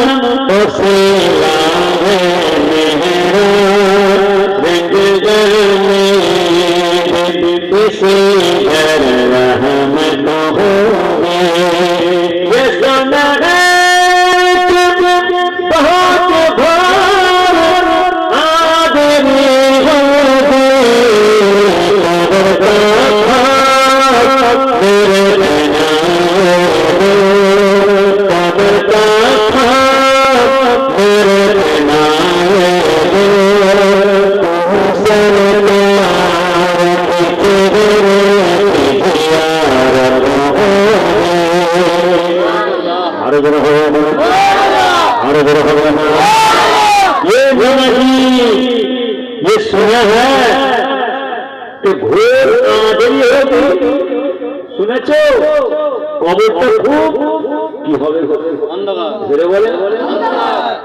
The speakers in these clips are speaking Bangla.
Thank you. আরো বড় হবে আরো বড় হবে ये भी नहीं ये सुना है कि घोर आदमी होगी শুনেছো কবরটা খুব কি হবে ধরে বলে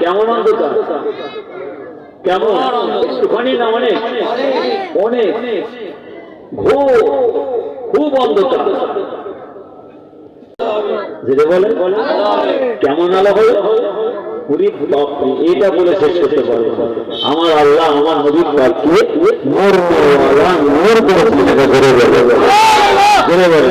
কেমন অন্ধকার কেমন একটুখানি না অনেক অনেক ঘোর খুব অন্ধকার ধীরে বলে কেমন আলো হলো? এইটা এটা বলে শেষ করতে পারব আমার আল্লাহ আমার নবীর পাখি মোর আল্লাহ করে বলে। বলে।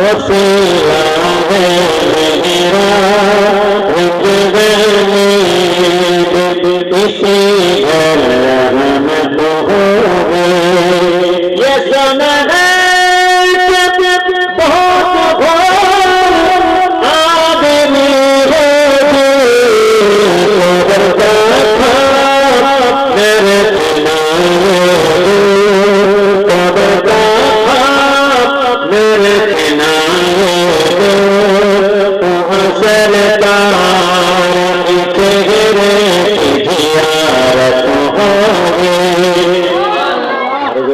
وفي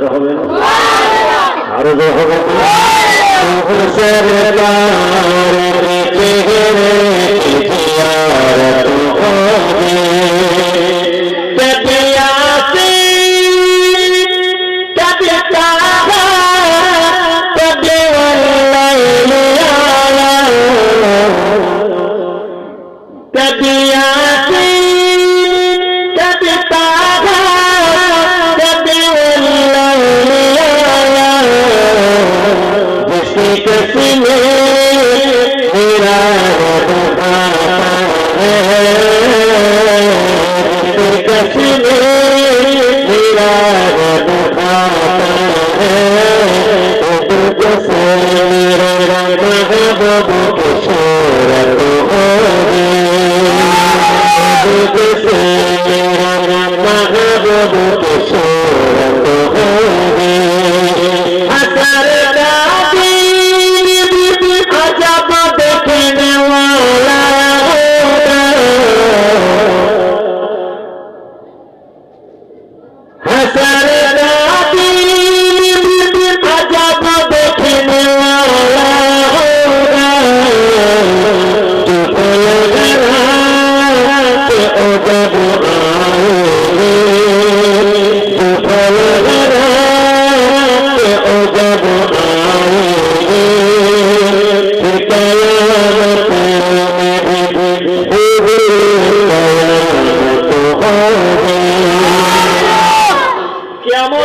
জোর হবে। আরও জোর হবে।